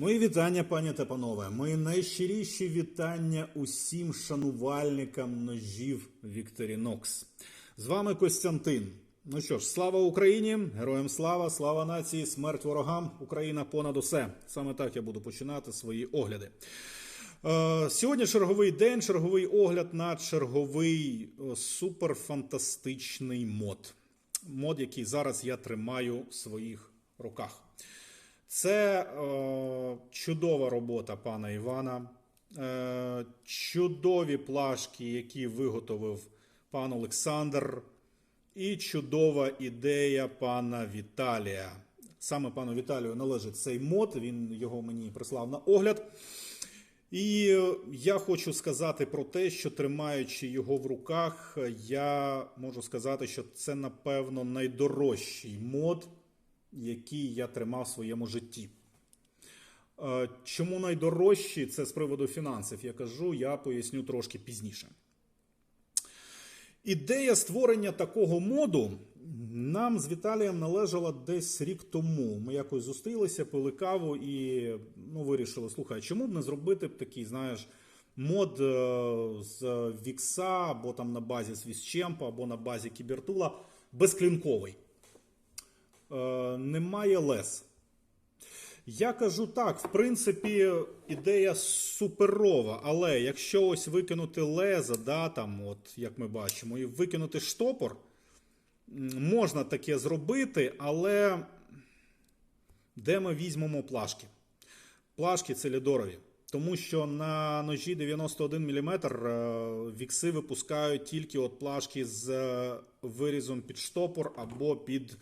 Мої вітання, пані та панове. Мої найщиріші вітання усім шанувальникам ножів Вікторінокс. З вами Костянтин. Ну що ж, слава Україні, героям слава, слава нації, смерть ворогам, Україна понад усе. Саме так я буду починати свої огляди. Е, Сьогодні черговий день, черговий огляд на черговий е, суперфантастичний мод. Мод, який зараз я тримаю в своїх руках. Це е, чудова робота пана Івана, е, чудові плашки, які виготовив пан Олександр, і чудова ідея пана Віталія. Саме пану Віталію належить цей мод, він його мені прислав на огляд. І я хочу сказати про те, що тримаючи його в руках, я можу сказати, що це напевно найдорожчий мод, який я тримав в своєму житті. Е, Чому найдорожчий? Це з приводу фінансів. Я кажу, я поясню трошки пізніше. Ідея створення такого моду нам з Віталієм належала десь рік тому. Ми якось зустрілися, пили каву і ну, вирішили: слухай, чому б не зробити такий, знаєш, мод е, з Вікса, або там на базі Свісчемпа, або на базі Кібертула безклінковий. Е, Немає лес. Я кажу так, в принципі, ідея суперова, але якщо ось викинути леза, да, там, от, як ми бачимо, і викинути штопор, можна таке зробити, але де ми візьмемо плашки? Плашки це лідорові. Тому що на ножі 91 мм вікси випускають тільки от плашки з е, вирізом під штопор або під е,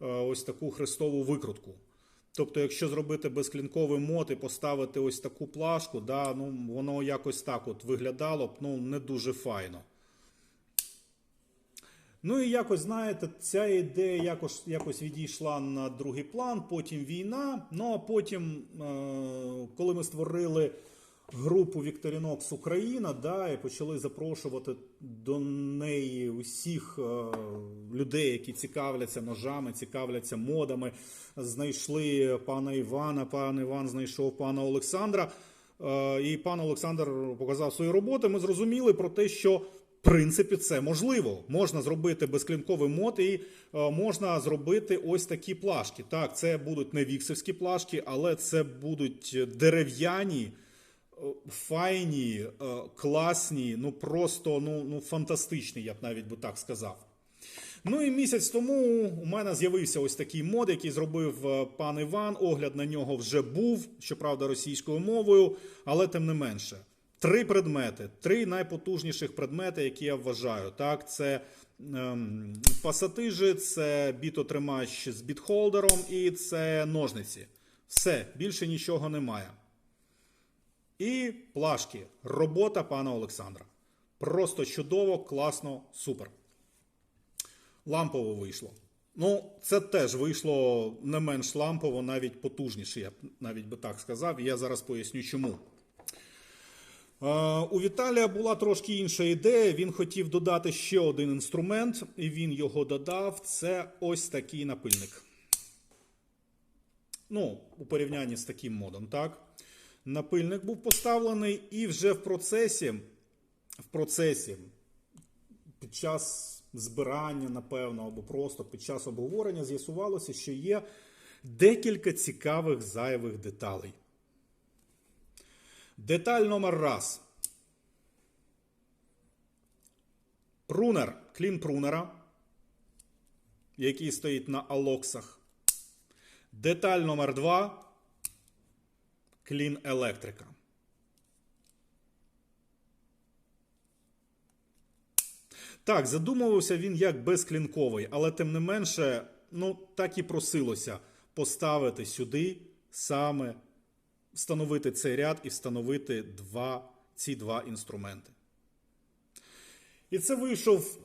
ось таку хрестову викрутку. Тобто, якщо зробити безклінковий мод і поставити ось таку плашку, да, ну, воно якось так от виглядало б ну, не дуже файно. Ну і якось, знаєте, ця ідея якось, якось відійшла на другий план, потім війна. Ну а потім, е, коли ми створили групу Вікторінокс Україна, да, і почали запрошувати до неї усіх е, людей, які цікавляться ножами, цікавляться модами, знайшли пана Івана, пан Іван знайшов пана Олександра. е, І пан Олександр показав свої роботи. Ми зрозуміли про те, що в принципі це можливо. Можна зробити безклінковий мод і е, можна зробити ось такі плашки. Так, це будуть не віксовські плашки, але це будуть дерев'яні, файні, е, класні, ну просто ну, ну фантастичні, я б навіть би так сказав. Ну і місяць тому у мене з'явився ось такий мод, який зробив е, пан Іван. Огляд на нього вже був, щоправда, російською мовою, але тим не менше. Три предмети, три найпотужніших предмети, які я вважаю. Так, це ем, пасатижі, це бітотримач з бітхолдером і це ножниці. Все, більше нічого немає. І плашки. Робота пана Олександра. Просто чудово, класно, супер. Лампово вийшло. Ну, це теж вийшло не менш лампово, навіть потужніше, я б навіть би так сказав. І я зараз поясню чому. Е, У Віталія була трошки інша ідея. Він хотів додати ще один інструмент, і він його додав. Це ось такий напильник. Ну, у порівнянні з таким модом, так? Напильник був поставлений, і вже в процесі, в процесі, під час збирання, напевно, або просто під час обговорення з'ясувалося, що є декілька цікавих зайвих деталей. Деталь номер раз. Прунер, клін прунера, який стоїть на алоксах. Деталь номер два. Клін електрика. Так, задумувався він як безклінковий, але тим не менше, ну так і просилося поставити сюди саме встановити цей ряд і встановити два, ці два інструменти. І це вийшов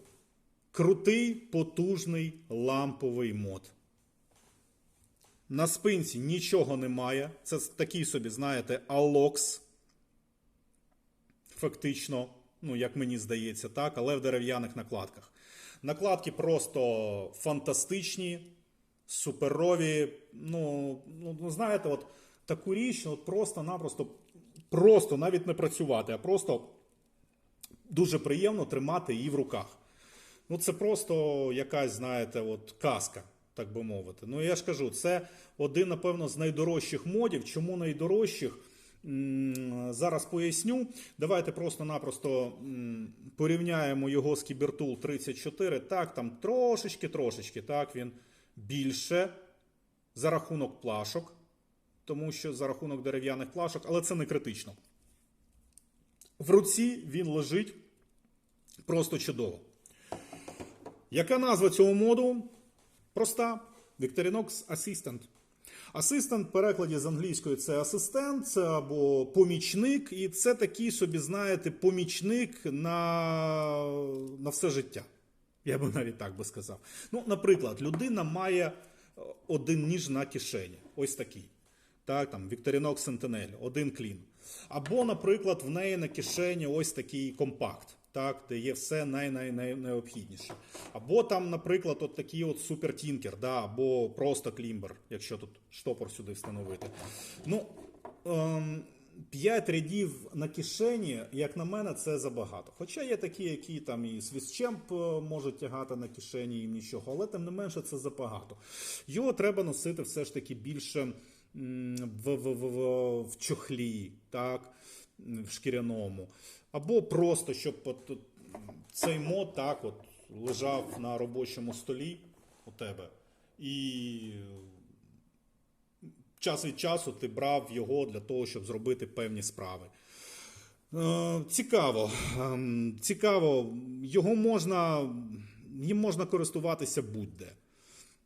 крутий, потужний ламповий мод. На спинці нічого немає. Це такий собі, знаєте, алокс. Фактично, ну, як мені здається, так, але в дерев'яних накладках. Накладки просто фантастичні, суперові. Ну, ну знаєте, от таку річ, от просто-напросто, просто навіть не працювати, а просто дуже приємно тримати її в руках. Ну, це просто якась, знаєте, от казка, так би мовити. Ну, я ж кажу, це один, напевно, з найдорожчих модів. Чому найдорожчих? Зараз поясню. Давайте просто-напросто порівняємо його з Кібертул 34. Так, там трошечки-трошечки, так, він більше за рахунок плашок, тому що за рахунок дерев'яних плашок, але це не критично. В руці він лежить просто чудово. Яка назва цього моду? Проста. Victorinox Assistant. Assistant в перекладі з англійської це асистент, або помічник, і це такий собі, знаєте, помічник на, на все життя. Я би навіть так би сказав. Ну, наприклад, людина має е, один ніж на кишені. Ось такий. Так, там Victorinox Sentinel, один клін. Або, наприклад, в неї на кишені ось такий компакт, так, де є все най-най-найнеобхідніше. Або там, наприклад, от такий от супер тінкер, да, або просто клімбер, якщо тут штопор сюди встановити. Ну, ем, 5 рядів на кишені, як на мене, це забагато. Хоча є такі, які там і свістчемп е, можуть тягати на кишені, їм нічого, але тим не менше це забагато. Його треба носити все ж таки більше в, в, в, в, в чохлі, так, в шкіряному. Або просто, щоб от, цей мод так от лежав на робочому столі у тебе. І час від часу ти брав його для того, щоб зробити певні справи. Е, Цікаво. Ем, Цікаво, його можна, їм можна користуватися будь-де.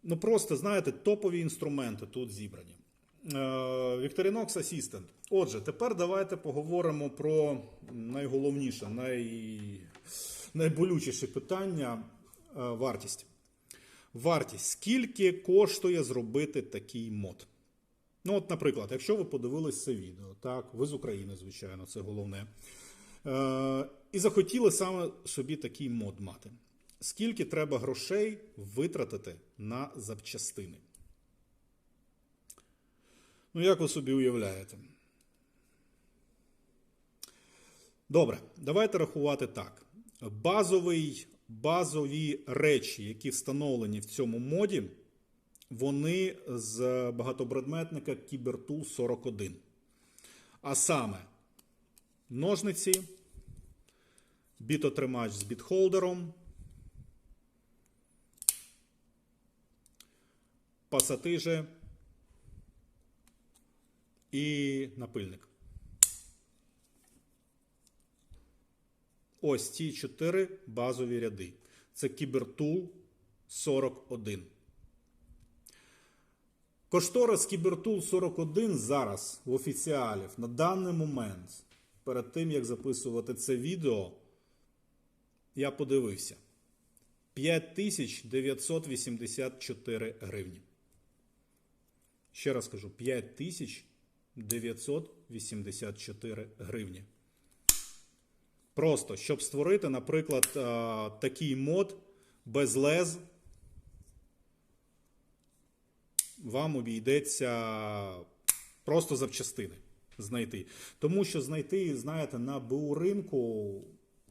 Ну просто, знаєте, топові інструменти тут зібрані. Е, Victorinox Assistant. Отже, тепер давайте поговоримо про найголовніше, най... найболючіше питання е, вартість. Вартість. Скільки коштує зробити такий мод? Ну, от, наприклад, якщо ви подивились це відео, так, ви з України, звичайно, це головне. Е, і захотіли саме собі такий мод мати. Скільки треба грошей витратити на запчастини? Ну, як ви собі уявляєте? Добре, давайте рахувати так. Базовий, базові речі, які встановлені в цьому моді, вони з багатопредметника Кібертул 41. А саме ножниці, бітотримач з бітхолдером, пасатижи і напильник. Ось ці чотири базові ряди. Це Кібертул 41. Кошторис Кібертул 41 зараз в офіціалів на даний момент, перед тим як записувати це відео, я подивився 5984 гривні. Ще раз кажу, 5984 гривні. Просто, щоб створити, наприклад, такий мод без лез, вам обійдеться просто запчастини знайти. Тому що знайти, знаєте, на БУ ринку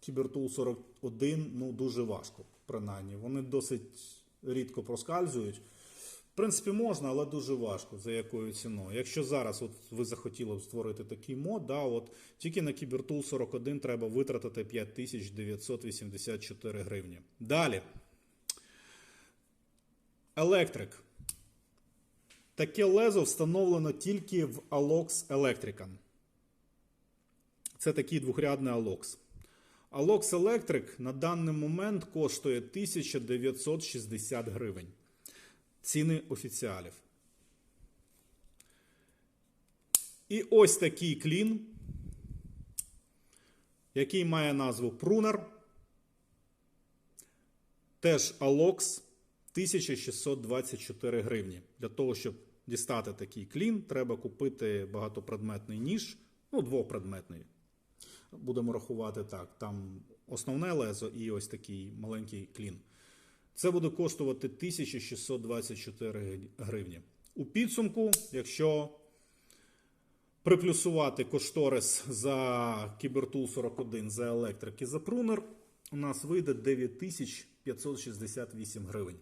Кібертул 41 ну, дуже важко, принаймні. Вони досить рідко проскальзують. В принципі, можна, але дуже важко. За якою ціною. Якщо зараз от ви захотіли б створити такий мод, да, от, тільки на Кібертул 41 треба витратити 5984 гривні. Далі. Електрик. Таке лезо встановлено тільки в Alox Electrican. Це такий двохрядний Alox. Alox Electric на даний момент коштує 1960 гривень. Ціни офіціалів. І ось такий клін, який має назву Pruner. Теж Alox 1624 гривні. Для того, щоб дістати такий клін, треба купити багатопредметний ніж, ну, двопредметний. Будемо рахувати так. Там основне лезо і ось такий маленький клін. Це буде коштувати 1624 гривні. У підсумку, якщо приплюсувати кошторис за Кібертул 41 за електрик і за прунер, у нас вийде 9568 гривень.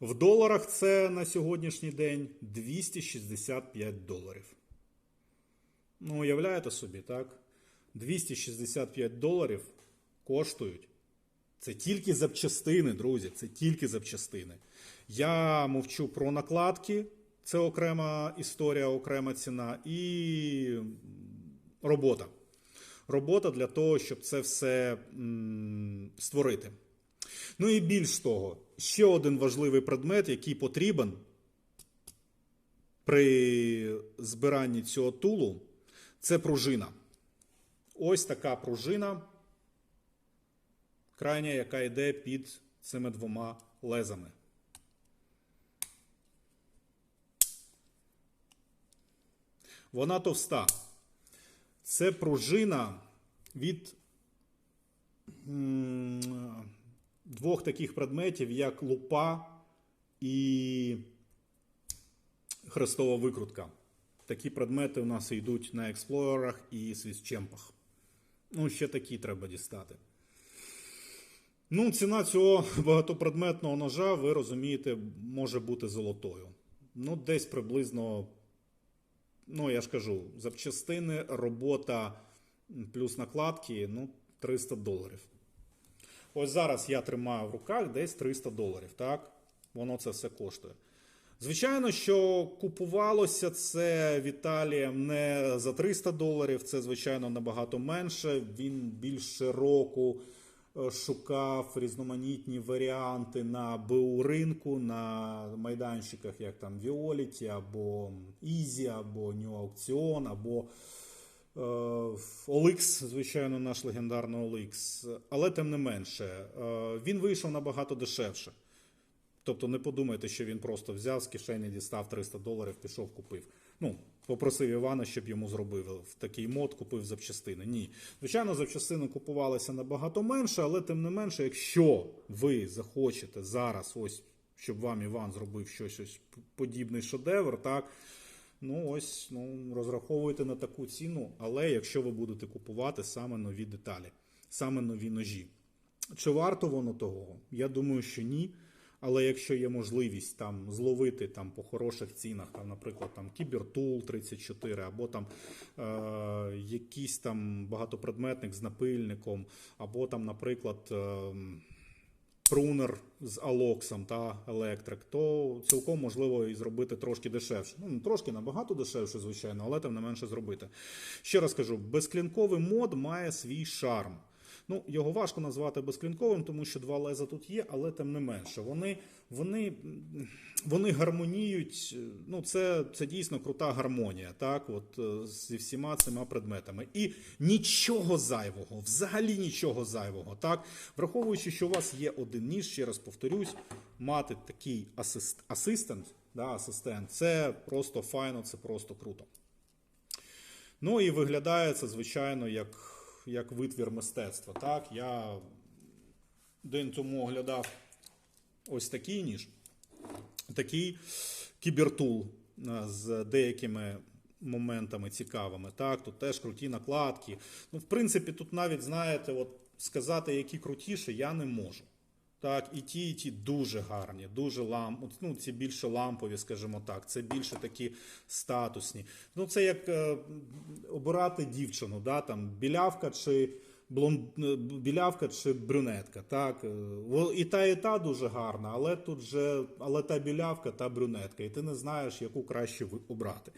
В доларах це на сьогоднішній день 265 доларів. Ну, уявляєте собі, так? 265 доларів коштують. Це тільки запчастини, друзі, це тільки запчастини. Я мовчу про накладки, це окрема історія, окрема ціна, і робота. Робота для того, щоб це все м, створити. Ну і більш того, ще один важливий предмет, який потрібен при збиранні цього тулу, це пружина. Ось така пружина, крайня, яка йде під цими двома лезами. Вона товста. Це пружина від двох таких предметів, як лупа і хрестова викрутка. Такі предмети у нас йдуть на експлорерах і свістчемпах. Ну, ще такі треба дістати. Ну, ціна цього багатопредметного ножа, ви розумієте, може бути золотою. Ну, десь приблизно, ну, я ж кажу, запчастини, робота плюс накладки, ну, 300 доларів. Ось зараз я тримаю в руках десь 300 доларів, так? Воно це все коштує. Звичайно, що купувалося це Віталієм не за 300 доларів, це, звичайно, набагато менше. Він більше року шукав різноманітні варіанти на БУ ринку, на майданчиках, як там Violet, або Easy, або New Auction, або е, OLX, звичайно, наш легендарний OLX. Але тим не менше, е, він вийшов набагато дешевше. Тобто не подумайте, що він просто взяв з кишені, дістав 300 доларів, пішов, купив. Ну, попросив Івана, щоб йому зробив в такий мод, купив запчастини. Ні. Звичайно, запчастини купувалися набагато менше, але тим не менше, якщо ви захочете зараз, ось щоб вам Іван зробив щось ось подібний шедевр, так. Ну, ось ну, розраховуйте на таку ціну, але якщо ви будете купувати саме нові деталі, саме нові ножі. Чи варто воно того? Я думаю, що ні. Але якщо є можливість там зловити там по хороших цінах, там, наприклад, там Кібертул 34, або там е, якийсь там багатопредметник з напильником, або там, наприклад, е, прунер з алоксом та електрик, то цілком можливо і зробити трошки дешевше. Ну, трошки набагато дешевше, звичайно, але тим не менше зробити. Ще раз кажу, безклінковий мод має свій шарм. Ну, його важко назвати безклінковим, тому що два леза тут є, але тим не менше. Вони, вони, вони гармоніють. Ну, це, це дійсно крута гармонія, так, от е, зі всіма цими предметами. І нічого зайвого, взагалі нічого зайвого. Так, враховуючи, що у вас є один ніж, ще раз повторюсь, мати такий асист, асистент, да, асистент, це просто файно, це просто круто. Ну і виглядає це, звичайно, як, як витвір мистецтва. Так, я день тому оглядав ось такий ніж, такий кібертул е, з деякими моментами цікавими. Так, тут теж круті накладки. Ну, в принципі, тут навіть, знаєте, от сказати, які крутіші, я не можу. Так, і ті, і ті дуже гарні, дуже лам, ну, ці більше лампові, скажімо так, це більше такі статусні. Ну, це як е, обирати дівчину, да, там, білявка чи блон, е, білявка чи брюнетка. Так, Е, і та, і та дуже гарна, але тут же, але та білявка, та брюнетка, і ти не знаєш, яку краще обрати.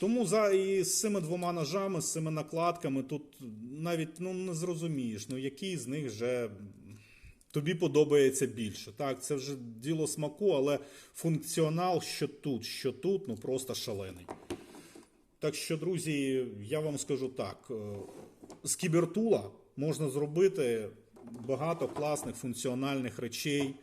Тому за і з цими двома ножами, з цими накладками, тут навіть ну, не зрозумієш, ну який з них вже тобі подобається більше. Так, це вже діло смаку, але функціонал, що тут, що тут, ну просто шалений. Так що, друзі, я вам скажу так: е, з кібертула можна зробити багато класних функціональних речей.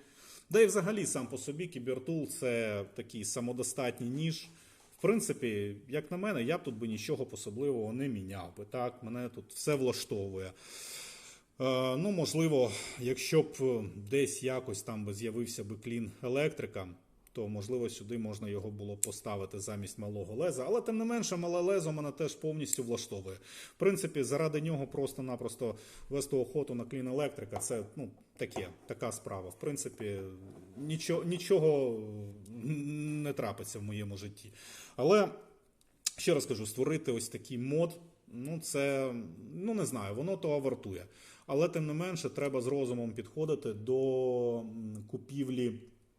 Да і взагалі сам по собі кібертул це такий самодостатній ніж. В принципі, як на мене, я б тут би нічого особливого не міняв би. Так, мене тут все влаштовує. Е, Ну, можливо, якщо б е, десь якось там би з'явився би клін електрика, то можливо сюди можна його було поставити замість малого леза. Але тим не менше, мале лезо мене теж повністю влаштовує. В принципі, заради нього просто-напросто вести охоту на клін електрика це ну, таке, така справа. В принципі, нічого, нічого не трапиться в моєму житті. Але ще раз кажу, створити ось такий мод, ну це ну не знаю, воно того вартує. Але тим не менше, треба з розумом підходити до купівлі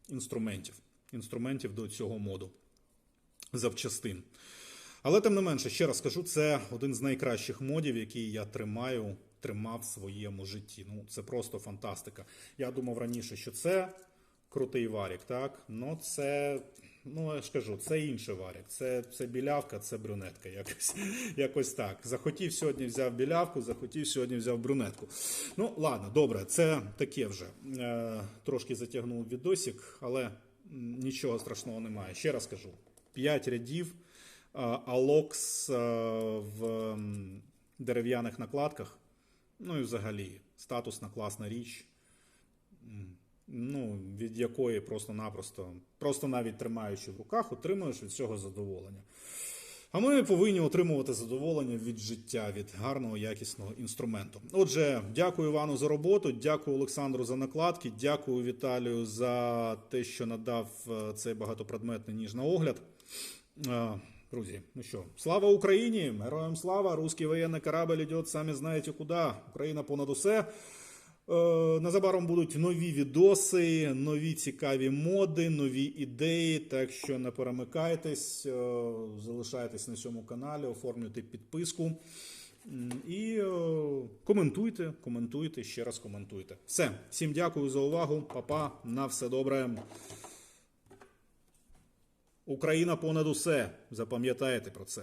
інструментів, інструментів до цього моду запчастин. Але тим не менше, ще раз скажу, це один з найкращих модів, який я тримаю, тримав в своєму житті. Ну, це просто фантастика. Я думав раніше, що це крутий варік, так? Ну, це, ну я ж кажу, це інший варік. Це, це білявка, це брюнетка. Якось, якось так. Захотів сьогодні взяв білявку, захотів сьогодні взяв брюнетку. Ну, ладно, добре, це таке вже. Е, трошки затягнув відосик, але нічого страшного немає. Ще раз кажу: 5 рядів. Алокс в м, дерев'яних накладках. Ну і взагалі статусна класна річ, ну, від якої просто-напросто, просто навіть тримаючи в руках, отримуєш від цього задоволення. А ми повинні отримувати задоволення від життя, від гарного якісного інструменту. Отже, дякую Івану за роботу, дякую Олександру за накладки, дякую Віталію за те, що надав е, цей багатопредметний ніж на огляд. Е, Друзі, ну що, слава Україні! Героям слава! Руський воєнний корабль йде, самі знаєте куди. Україна понад усе. Е, Незабаром будуть нові відоси, нові цікаві моди, нові ідеї. Так що не перемикайтесь, е, залишайтесь на цьому каналі, оформлюйте підписку. І е, коментуйте, коментуйте, ще раз коментуйте. Все, всім дякую за увагу. Па-па, на все добре. Україна понад усе. Запам'ятайте про це.